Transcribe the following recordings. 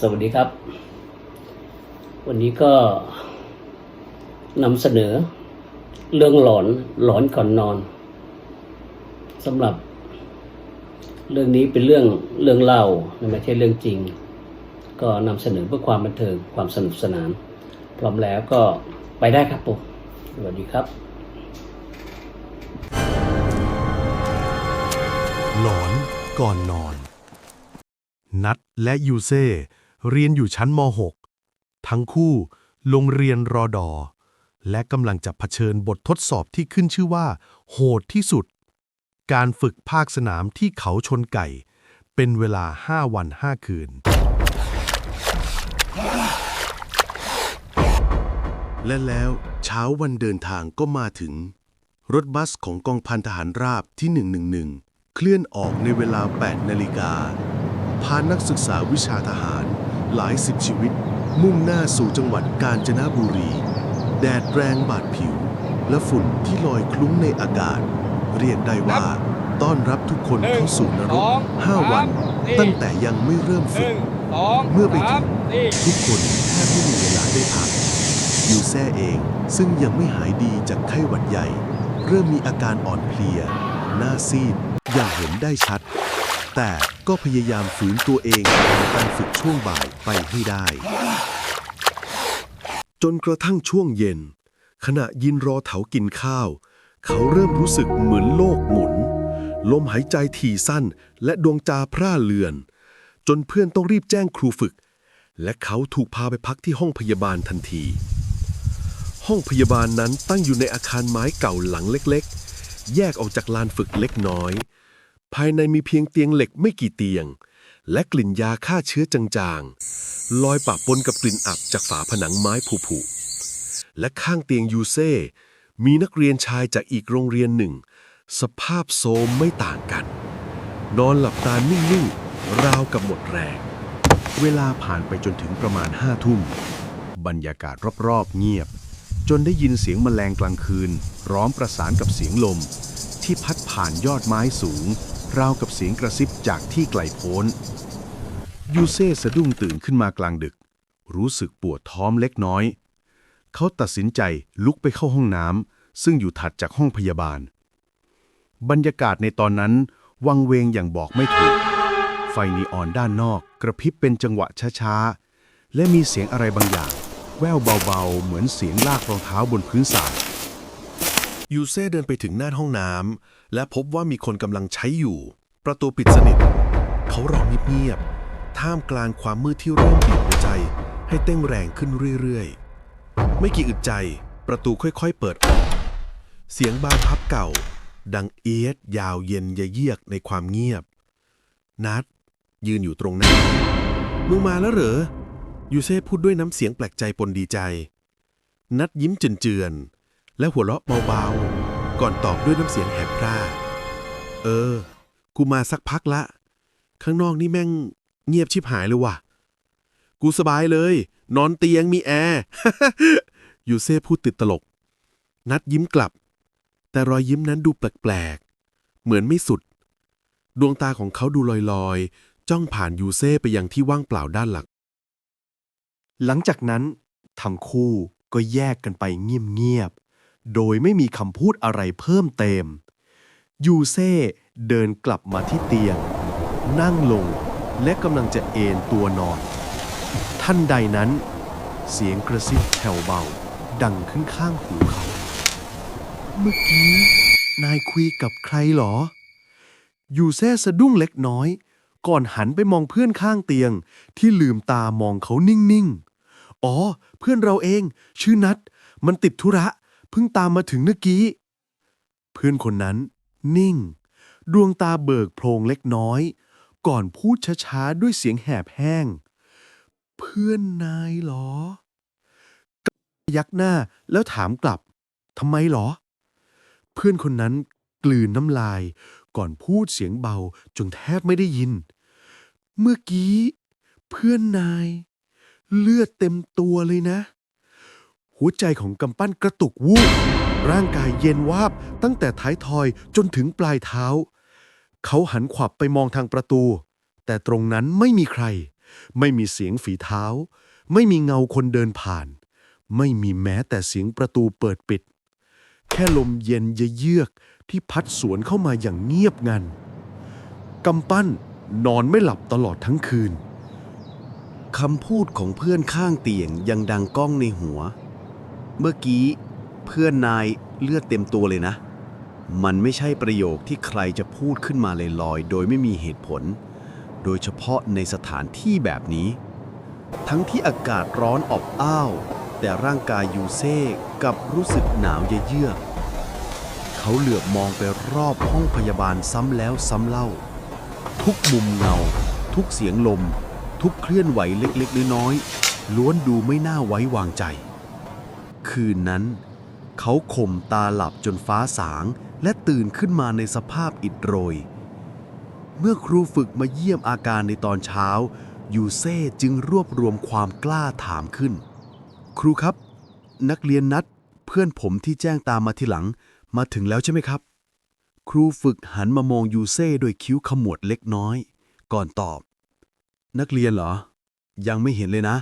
สวัสดีครับ วันนี้ก็นำเสนอ เรื่องหลอนหลอนก่อนนอนสำหรับ เรื่องนี้เป็นเรื่องเรื่องเล่าไม่ใช่เรื่องจริง ก็นำเสนอเพื่อความบันเทิงความสนุกสนาน พร้อมแล้วก็ไปได้ครับผมสวัสดีครับ หลอนก่อนนอน นัดและยูเซ่ เรียนอยู่ชั้นม .6 ทั้งคู่ลงเรียนรอดอ และกำลังจะเผชิญบททดสอบที่ขึ้นชื่อว่า โหดที่สุด การฝึกภาคสนามที่เขาชนไก่ เป็นเวลา 5 วัน 5 คืน และแล้วเช้าวันเดินทางก็มาถึง รถบัสของกองพันทหารราบที่ 111 เคลื่อนออกในเวลา 8 นาฬิกาพานักศึกษาวิชาทหาร หลายสิบชีวิต มุ่งหน้าสู่จังหวัดกาญจนบุรี แดดแรงบาดผิว และฝุ่นที่ลอยคลุ้งในอากาศ เรียกได้ว่า ต้อนรับทุกคนเข้าสู่นรก 5 วัน ตั้งแต่ยังไม่เริ่มหฝึกนึ่งสองเมื่อไปถึงสามสี่ทุกคนแทบไม่มีเวลาได้พักยูแซ่เองซึ่งยังไม่หายดีจากไข้หวัดใหญ่ เริ่มมีอาการอ่อนเพลีย หน้าซีดอย่างเห็นได้ชัด แต่ ก็พยายามฝืนตัวเองในการฝึกช่วงบ่ายไปให้ได้ จนกระทั่งช่วงเย็น ขณะยินรอเถากินข้าว เขาเริ่มรู้สึกเหมือนโลกหมุน ลมหายใจถี่สั้นและดวงจาพร่าเลือน จนเพื่อนต้องรีบแจ้งครูฝึก และเขาถูกพาไปพักที่ห้องพยาบาลทันที ห้องพยาบาลนั้นตั้งอยู่ในอาคารไม้เก่าหลังเล็กๆ แยกออกจากลานฝึกเล็กน้อย ภายในมีเพียงเตียงเหล็กไม่กี่เตียง และกลิ่นยาฆ่าเชื้อจางๆ ลอยปะปนกับกลิ่นอับจากฝาผนังไม้ผุๆและข้างเตียงยูเซ่มีนักเรียนชายจากอีกโรงเรียนหนึ่ง สภาพโทมไม่ต่างกัน นอนหลับตานิ่งๆ ราวกับหมดแรง เวลาผ่านไปจนถึงประมาณห้าทุ่ม บรรยากาศรอบๆเงียบ จนได้ยินเสียงแมลงกลางคืน ร้องประสานกับเสียงลม ที่พัดผ่านยอดไม้สูง ราวกับเสียงกระซิบจากที่ไกลโพ้น ยูเซ่สะดุ้งตื่นขึ้นมากลางดึก รู้สึกปวดท้องเล็กน้อย เขาตัดสินใจลุกไปเข้าห้องน้ำซึ่งอยู่ถัดจากห้องพยาบาล บรรยากาศในตอนนั้น วังเวงอย่างบอกไม่ถูก ไฟนีออนด้านนอกกระพริบเป็นจังหวะช้าๆ และมีเสียงอะไรบางอย่าง แววเบาๆ เหมือนเสียงลากรองเท้าบนพื้นทราย ยูเซ่เดินไปถึงหน้าห้องน้ำและพบว่ามีคนกำลังใช้อยู่ ประตูปิดสนิท เขารอเงียบๆท่ามกลางความมืดที่เริ่มบีบหัวใจ ให้เต้นแรงขึ้นเรื่อยๆ ไม่กี่อึดใจ ประตูค่อยๆเปิดออก เสียงบานพับเก่า ดังเอียดยาวเย็นเยียกในความเงียบ นัด ยืนอยู่ตรงหน้ามึงมาแล้วเหรอ ยูเซ่พูดด้วยน้ำเสียงแปลกใจปนดีใจ นัดยิ้มเจือนๆ และหัวเราะเบาๆ ก่อนตอบด้วยน้ำเสียงแหบพร่าเออ กูมาสักพักละ ข้างนอกนี่แม่งเงียบชิบหายเลยว่ะ กูสบายเลย นอนเตียงมีแอร์ ยูเซ่พูดติดตลก นัดยิ้มกลับ แต่รอยยิ้มนั้นดูแปลกๆ เหมือนไม่สุด ดวงตาของเขาดูลอยๆ จ้องผ่านยูเซ่ไปยังที่ว่างเปล่าด้านหลัง หลังจากนั้นทั้งคู่ก็แยกกันไปเงียบๆ โดยไม่มีคำพูดอะไรเพิ่มเติม ยูเซ่เดินกลับมาที่เตียง นั่งลงและกำลังจะเอนตัวนอน ท่านใดนั้น เสียงกระซิบแผ่วเบา ดังขึ้นข้างหูเขา เมื่อกี้นายคุยกับใครหรอ ยูเซ่สะดุ้งเล็กน้อย ก่อนหันไปมองเพื่อนข้างเตียง ที่ลืมตามองเขานิ่งๆ อ๋อ เพื่อนเราเอง ชื่อนัด มันติดธุระ พิ่งตามมาถึงเมื่อกี้ เพื่อนคนนั้น นิ่ง ดวงตาเบิกโพรงเล็กน้อย ก่อนพูดช้าๆ ด้วยเสียงแหบแห้ง เพื่อนนายเหรอ ยักหน้าแล้วถามกลับทำไมเหรอ เพื่อนคนนั้นกลืนน้ำลาย ก่อนพูดเสียงเบาจนแทบไม่ได้ยิน เมื่อกี้ เพื่อนนาย เลือดเต็มตัวเลยนะ หัวใจของกำปั้นกระตุกวูบร่างกายเย็นวาบตั้งแต่ท้ายทอยจนถึงปลายเท้า เขาหันขวับไปมองทางประตู แต่ตรงนั้นไม่มีใคร ไม่มีเสียงฝีเท้า ไม่มีเงาคนเดินผ่าน ไม่มีแม้แต่เสียงประตูเปิดปิด แค่ลมเย็นเยือกที่พัดสวนเข้ามาอย่างเงียบงันกำปั้นนอนไม่หลับตลอดทั้งคืนคำพูดของเพื่อนข้างเตียงยังดังก้องในหัว เมื่อกี้เพื่อนนายเลือดเต็มตัวเลยนะ มันไม่ใช่ประโยคที่ใครจะพูดขึ้นมาลอยๆ โดยไม่มีเหตุผล โดยเฉพาะในสถานที่แบบนี้ ทั้งที่อากาศร้อนอบอ้าว แต่ร่างกายยูเซ่กลับรู้สึกหนาวเยือกเขาเหลือบมองไปรอบห้องพยาบาลซ้ำแล้วซ้ำเล่า ทุกมุมเงา ทุกเสียงลม ทุกเคลื่อนไหวเล็กๆน้อยๆล้วนดูไม่น่าไว้วางใจ คืนนั้น เขาข่มตาหลับจนฟ้าสางและตื่นขึ้นมาในสภาพอิดโรย เมื่อครูฝึกมาเยี่ยมอาการในตอนเช้า ยูเซ่จึงรวบรวมความกล้าถามขึ้น ครูครับ นักเรียนนัดเพื่อนผมที่แจ้งตามมาทีหลัง มาถึงแล้วใช่ไหมครับ ครูฝึกหันมามองยูเซ่โดวยคิ้วขมวดเล็กน้อย ก่อนตอบ นักเรียนเหรอ ยังไม่เห็นเลยนะ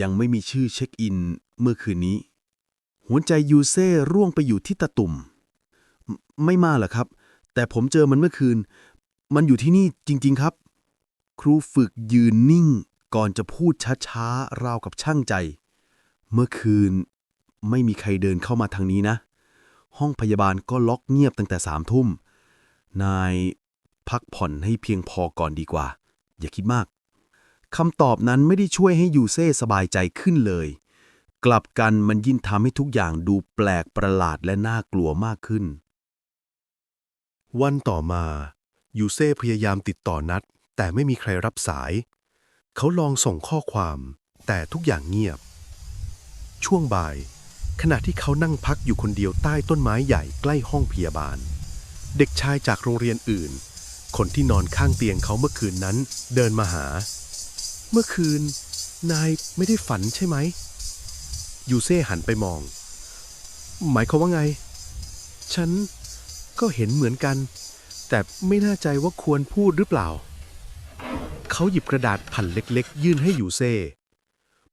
ยังไม่มีชื่อเช็คอินเมื่อคืนนี้ หัวใจยูเซ่ร่วงไปอยู่ที่ตะตุ่ม ไม่ไม่มาหรอครับ แต่ผมเจอมันเมื่อคืน มันอยู่ที่นี่จริง ๆครับ ครูฝึกยืนนิ่ง ก่อนจะพูดช้าๆ ราวกับช่างใจ เมื่อคืนไม่มีใครเดินเข้ามาทางนี้นะ ห้องพยาบาลก็ล็อกเงียบตั้งแต่สามทุ่ม นายพักผ่อนให้เพียงพอก่อนดีกว่า อย่าคิดมากคำตอบนั้นไม่ได้ช่วยให้ยูเซ่สบายใจขึ้นเลย กลับกันมันยิ่งทำให้ทุกอย่างดูแปลกประหลาดและน่ากลัวมากขึ้น วันต่อมายูเซ่พยายามติดต่อนัด แต่ไม่มีใครรับสาย เขาลองส่งข้อความ แต่ทุกอย่างเงียบ ช่วงบ่าย ขณะที่เขานั่งพักอยู่คนเดียวใต้ต้นไม้ใหญ่ใกล้ห้องพยาบาล เด็กชายจากโรงเรียนอื่น คนที่นอนข้างเตียงเขาเมื่อคืนนั้น เดินมาหา เมื่อคืน นายไม่ได้ฝันใช่ไหม ยูเซ่หันไปมอง หมายความว่าไง ฉันก็เห็นเหมือนกัน แต่ไม่แน่ใจว่าควรพูดหรือเปล่า เขาหยิบกระดาษแผ่นเล็กๆ ยื่นให้ยูเซ่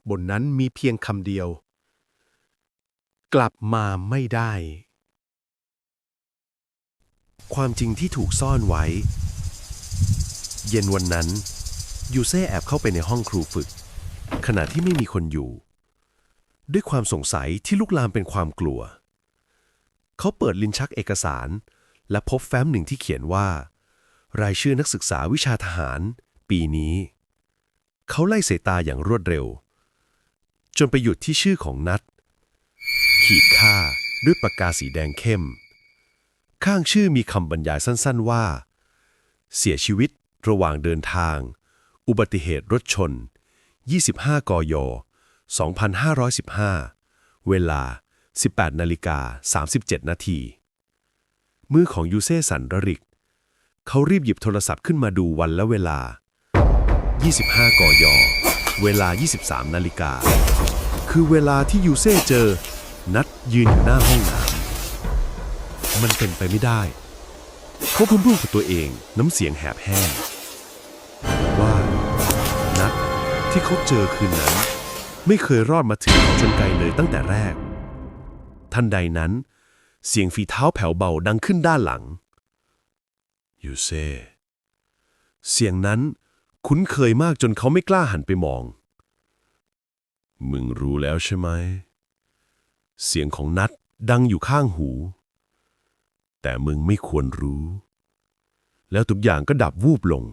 บนนั้นมีเพียงคำเดียว กลับมาไม่ได้ ความจริงที่ถูกซ่อนไว้ เย็นวันนั้นยูเซ่แอบเข้าไปในห้องครูฝึก ขณะที่ไม่มีคนอยู่ ด้วยความสงสัยที่ลุกลามเป็นความกลัว เขาเปิดลิ้นชักเอกสาร และพบแฟ้มหนึ่งที่เขียนว่า รายชื่อนักศึกษาวิชาทหาร ปีนี้ เขาไล่สายตาอย่างรวดเร็ว จนไปหยุดที่ชื่อของนัด ขีดค่าด้วยปากกาสีแดงเข้ม ข้างชื่อมีคำบรรยายสั้นๆว่า เสียชีวิตระหว่างเดินทาง อุบัติเหตุรถชน 25 กย 2515 เวลา 18นาฬิกา37 นาที มือของยูเซ่สันระริก เขารีบหยิบโทรศัพท์ขึ้นมาดูวันและเวลา 25กอยเวลา 23 นาฬิกา คือเวลาที่ยูเซ่เจอ นัดยืนอยู่หน้าห้องน้ำมันเป็นไปไม่ได้ เขาพูดพูดกับตัวเองน้ำเสียงแหบแห้งว่า นัดที่เขาเจอคืนนั้น ไม่เคยรอดมาถึงเขาชนไกลเลยตั้งแต่แรก ทันใดนั้น เสียงฝีเท้าแผ่วเบาดังขึ้นด้านหลัง ยูเซ่เสียงนั้นคุ้นเคยมากจนเขาไม่กล้าหันไปมอง มึงรู้แล้วใช่ไหม เสียงของนัดดังอยู่ข้างหู แต่มึงไม่ควรรู้ แล้วทุกอย่างก็ดับวูบลง